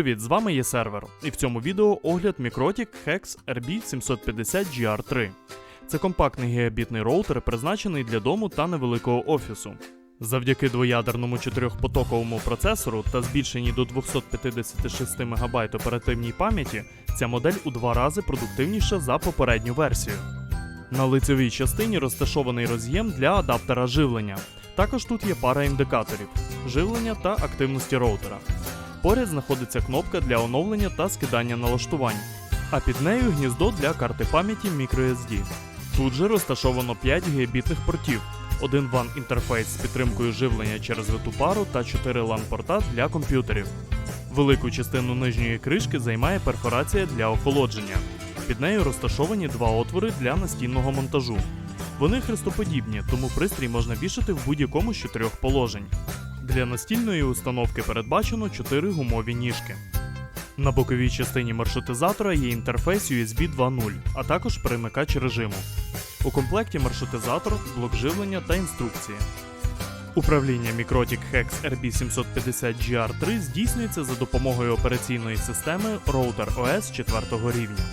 Привіт, з вами є сервер, і в цьому відео огляд Mikrotik Hex RB750GR3. Це компактний гігабітний роутер, призначений для дому та невеликого офісу. Завдяки двоядерному чотирьохпотоковому процесору та збільшеній до 256 МБ оперативній пам'яті, ця модель у два рази продуктивніша за попередню версію. На лицевій частині розташований роз'єм для адаптера живлення. Також тут є пара індикаторів живлення та активності роутера. Поряд знаходиться кнопка для оновлення та скидання налаштувань, а під нею гніздо для карти пам'яті microSD. Тут же розташовано 5 гігабітних портів, один WAN інтерфейс з підтримкою живлення через виту пару та 4 LAN порта для комп'ютерів. Велику частину нижньої кришки займає перфорація для охолодження. Під нею розташовані два отвори для настінного монтажу. Вони хрестоподібні, тому пристрій можна вішати в будь-якому з чотирьох положень. Для настільної установки передбачено 4 гумові ніжки. На боковій частині маршрутизатора є інтерфейс USB 2.0, а також перемикач режиму. У комплекті маршрутизатор, блок живлення та інструкції. Управління Mikrotik Hex RB750GR3 здійснюється за допомогою операційної системи Router OS 4 рівня.